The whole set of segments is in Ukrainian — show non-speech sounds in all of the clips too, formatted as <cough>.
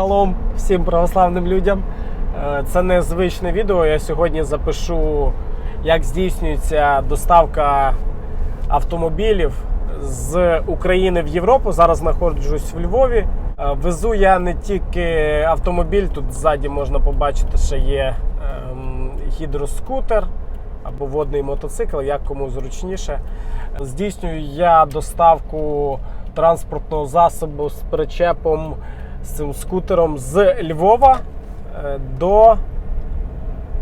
Шалом всім православним людям. Е, Це незвичне відео. Я сьогодні запишу, як здійснюється доставка автомобілів з України в Європу. Зараз знаходжусь в Львові. Е, Везу я не тільки автомобіль, тут ззаді можна побачити, що є ем, гідроскутер або водний мотоцикл, як кому зручніше. Здійснюю я доставку транспортного засобу з причепом з цим скутером з Львова е, до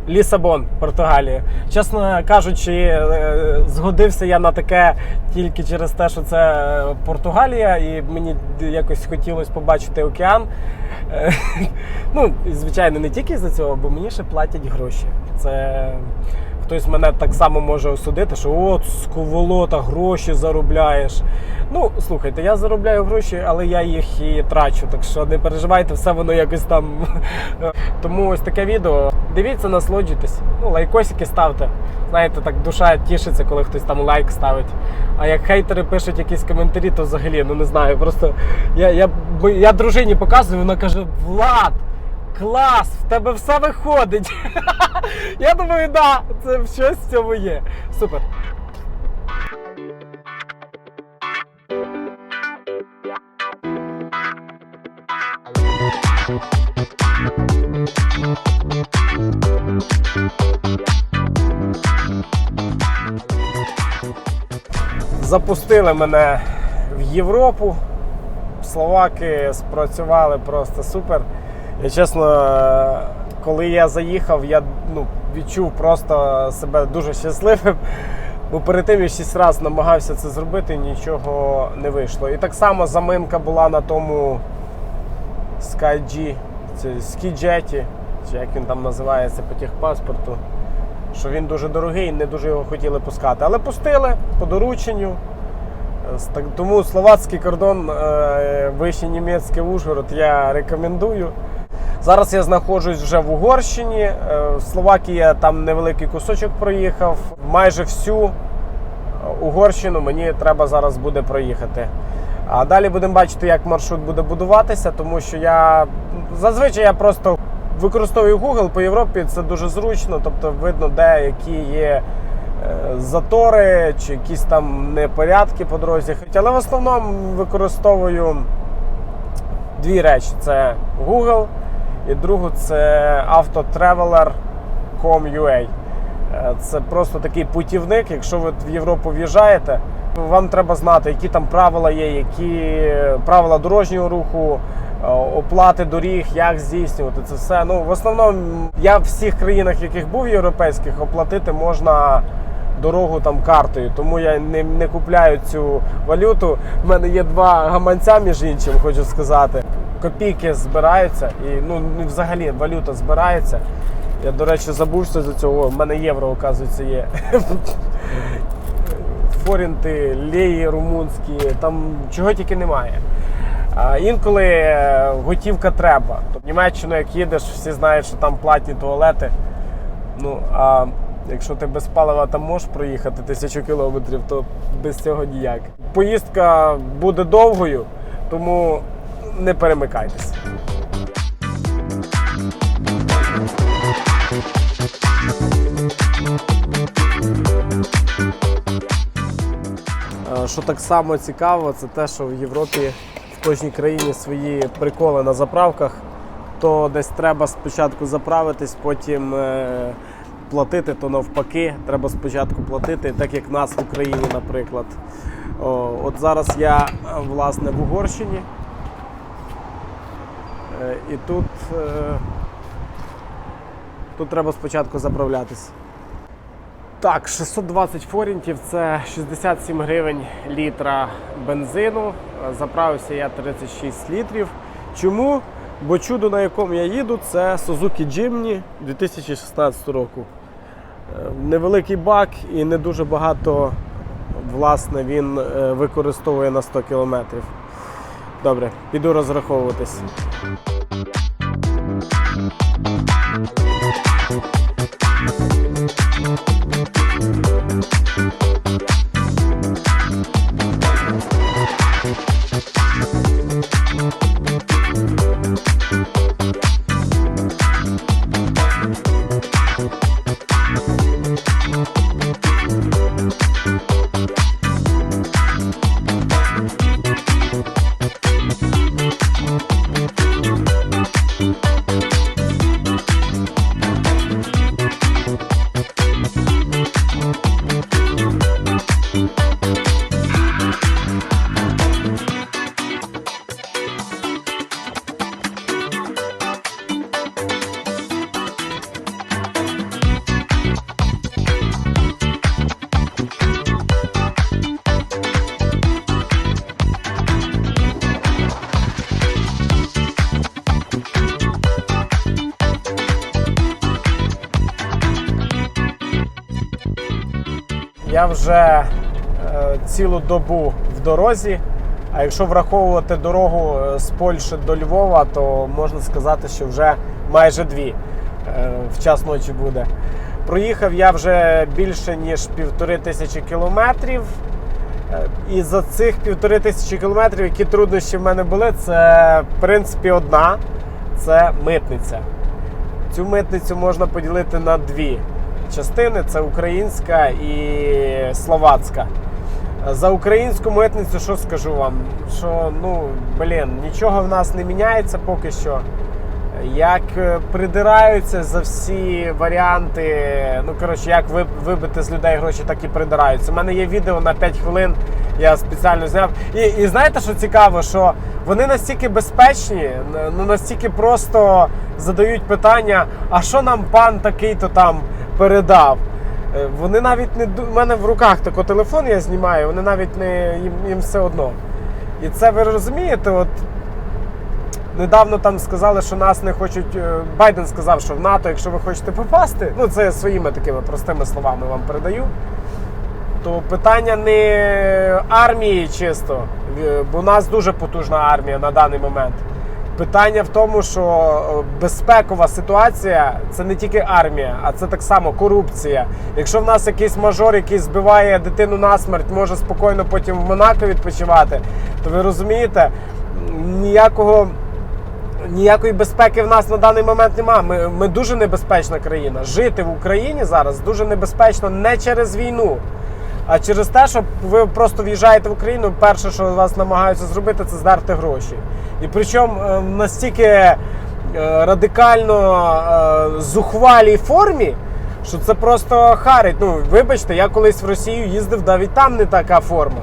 Лісабон, Португалія. Чесно кажучи, е, згодився я на таке тільки через те, що це е, Португалія, і мені якось хотілося побачити океан. <laughs> Ну, звичайно, не тільки за цього, бо мені ще платять гроші. Це хтось мене так само може осудити, що от скуволота, гроші заробляєш. Ну, слухайте, я заробляю гроші, але я їх і трачу. Так що не переживайте, все воно якось там. <laughs> Тому ось таке відео. Дивіться, насолоджуйтесь. Ну, лайкосики ставте. Знаєте, так душа тішиться, коли хтось там лайк ставить. А як хейтери пишуть якісь коментарі, то взагалі ну не знаю. Просто я, я, я дружині показую, вона каже: Влад! Клас! В тебе все виходить. <laughs> Я думаю, да, це щось в цьому є. Супер. Запустили мене в Європу. Словаки спрацювали просто супер. І чесно, коли я заїхав, я ну, відчув просто себе дуже щасливим. Бо перед тим я шість разів намагався це зробити, нічого не вийшло. І так само заминка була на тому SkyG, це Skidjet, чи як він там називається по техпаспорту, що він дуже дорогий не дуже його хотіли пускати. Але пустили по дорученню. Тому словацький кордон, е, вище німецький Ужгород я рекомендую. Зараз я знаходжусь вже в Угорщині. Е, В Словакії я там невеликий кусочок проїхав. Майже всю е, Угорщину мені треба зараз буде проїхати. А далі будемо бачити, як маршрут буде будуватися, тому що я зазвичай я просто використовую Google по Європі. Це дуже зручно, тобто видно, де які є е, затори чи якісь там непорядки по дорозі. Але в основному використовую дві речі: це Google і другу це autotraveler.com.ua. Е, Це просто такий путівник. Якщо ви в Європу в'їжджаєте, вам треба знати, які там правила є, які правила дорожнього руху, е, оплати доріг, як здійснювати це все. Ну, в основному я в всіх країнах, в яких був європейських, оплатити можна дорогу там картою. Тому я не, не купляю цю валюту. У мене є два гаманця, між іншим, хочу сказати. Копійки збираються і ну взагалі валюта збирається. Я, до речі, забувся за цього. У мене євро, оказується, є. <laughs> Форінти, леї румунські, там чого тільки немає. А інколи е, готівка треба. Тобто Німеччину, як їдеш, всі знають, що там платні туалети. Ну, а якщо ти без палива там можеш проїхати тисячу кілометрів, то без цього ніяк. Поїздка буде довгою, тому не перемикайтеся. Е, Що так само цікаво, це те, що в Європі в кожній країні свої приколи на заправках. То десь треба спочатку заправитись, потім е, платити, то навпаки, треба спочатку платити, так як нас в Україні, наприклад. От зараз я е, власне в Угорщині. Е, і тут, е, тут треба спочатку заправлятись. Так, 620 форінтів це 67 гривень літра бензину. Е, Заправився я 36 літрів. Чому? Бо чудо, на якому я їду, це Suzuki Jimny 2016 року. Невеликий бак і не дуже багато власне, він використовує на 100 кілометрів. Добре, піду розраховуватись. Я вже е, цілу добу в дорозі. А якщо враховувати дорогу е, з Польщі до Львова, то можна сказати, що вже майже дві е, в час ночі буде. Проїхав я вже більше ніж півтори тисячі кілометрів. І за цих півтори тисячі кілометрів, які труднощі в мене були, це в принципі одна це митниця. Цю митницю можна поділити на дві частини: це українська і словацька. За українську митницю, що скажу вам? Що ну блін, нічого в нас не міняється поки що. Як е, придираються за всі варіанти, ну коротше, як ви- вибити з людей гроші, так і придираються. У мене є відео на 5 хвилин, я спеціально зняв. І, і знаєте, що цікаво, що вони настільки безпечні, ну настільки просто задають питання: а що нам пан такий-то там передав? Е, Вони навіть не у мене в руках тако телефон я знімаю, вони навіть не їм, їм все одно. І це ви розумієте, от недавно там сказали, що нас не хочуть. е, Байден сказав, що в НАТО, якщо ви хочете попасти, ну це я своїми такими простими словами вам передаю. То питання не армії чисто, е, бо у нас дуже потужна армія на даний момент. Питання в тому, що е, безпекова ситуація це не тільки армія, а це так само корупція. Якщо в нас якийсь мажор, який збиває дитину насмерть, може спокійно потім в Монако відпочивати, то ви розумієте, ніякого. Ніякої безпеки в нас на даний момент немає. Ми, ми дуже небезпечна країна. Жити в Україні зараз дуже небезпечно не через війну, а через те, що ви просто в'їжджаєте в Україну. Перше, що вас намагаються зробити, це здерти гроші. І причому е, настільки е, радикально е, зухвалій формі, що це просто харить. Ну, вибачте, я колись в Росію їздив, навіть там не така форма.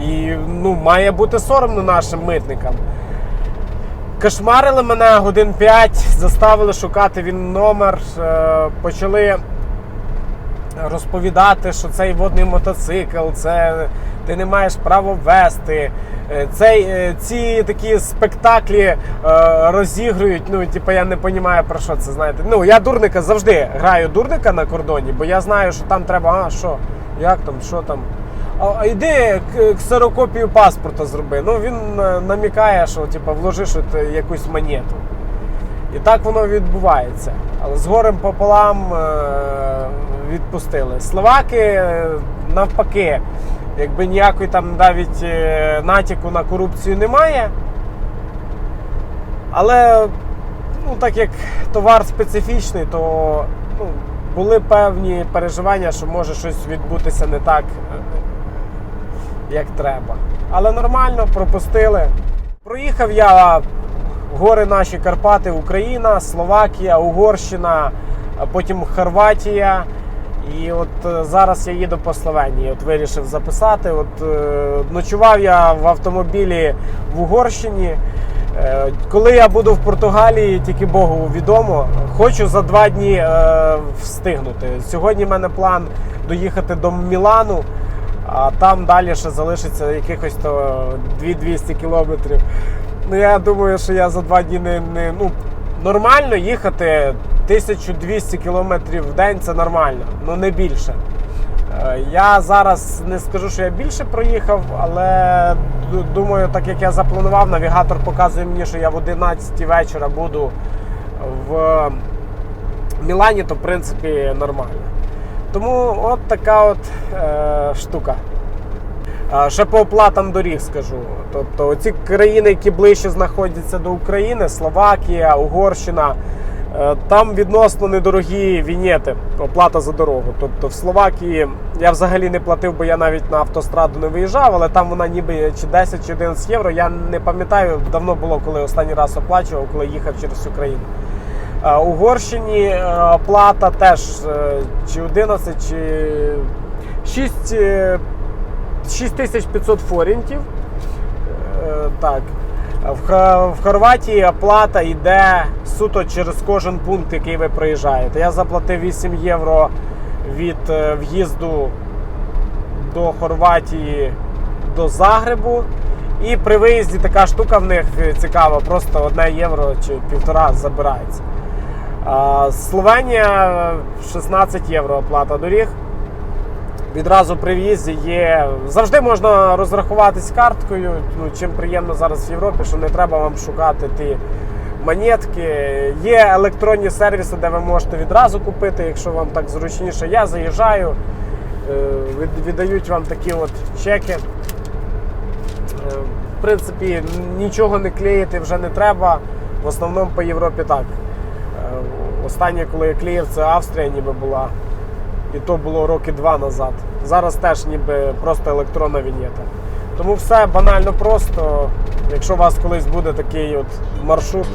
І ну, має бути соромно нашим митникам. Кошмарили мене годин 5, заставили шукати він номер, почали розповідати, що цей водний мотоцикл, це ти не маєш права вести. Е, Цей, е, ці такі спектаклі е, розігрують. Ну, типу, я не розумію про що це. Знаєте. Ну, я дурника завжди граю дурника на кордоні, бо я знаю, що там треба, а що, як там, що там. А, к- ксерокопію паспорта зроби. Ну він намікає, що типу, вложиш от якусь монету. І так воно відбувається. Але з горем пополам відпустили. Словаки навпаки, якби ніякої там навіть е, натяку на корупцію немає. Але ну, так як товар специфічний, то ну, були певні переживання, що може щось відбутися не так, е, як треба. Але нормально, пропустили. Проїхав я гори наші Карпати, Україна, Словакія, Угорщина, потім Хорватія. І от е, зараз я їду по Словенії. От вирішив записати. От е, ночував я в автомобілі в Угорщині. Е, коли я буду в Португалії, тільки Богу відомо, хочу за два дні встигнути. Сьогодні в мене план доїхати до Мілану, а там далі ще залишиться якихось то 200 кілометрів. Ну я думаю, що я за два дні не, не ну нормально їхати 1200 кілометрів в день це нормально, ну не більше. Е, Я зараз не скажу, що я більше проїхав, але думаю, так як я запланував, навігатор показує мені, що я в 11 вечора буду в Мілані, то в принципі нормально. Тому от така от е, штука. Ще по оплатам доріг скажу. Тобто оці країни, які ближче знаходяться до України, Словакія, Угорщина, е, там відносно недорогі вінєти, оплата за дорогу. Тобто в Словакії я взагалі не платив, бо я навіть на автостраду не виїжджав, але там вона ніби чи 10 чи 11 євро. Я не пам'ятаю, давно було, коли останній раз оплачував, коли їхав через всю країну. Е, Угорщині е, оплата теж чи 11, чи 6, е, 6500 форінтів. Е, Так. В, Хорватії оплата йде суто через кожен пункт, який ви проїжджаєте. Я заплатив 8 євро від е, в'їзду до Хорватії до Загребу. І при виїзді така штука в них е, цікава, просто 1 євро чи півтора забирається. Словенія е, 16 євро оплата доріг. Відразу при в'їзді є. Завжди можна розрахуватись карткою. Ну, чим приємно зараз в Європі, що не треба вам шукати ті монетки. Є електронні сервіси, де ви можете відразу купити, якщо вам так зручніше. Я заїжджаю, е, віддають вам такі от чеки. Е, В принципі, нічого не клеїти вже не треба. В основному по Європі так. Е, Останнє, коли я клеїв, це Австрія ніби була. І то було роки два назад. Зараз теж ніби просто електронна вінєта. Тому все банально просто, якщо у вас колись буде такий от маршрут.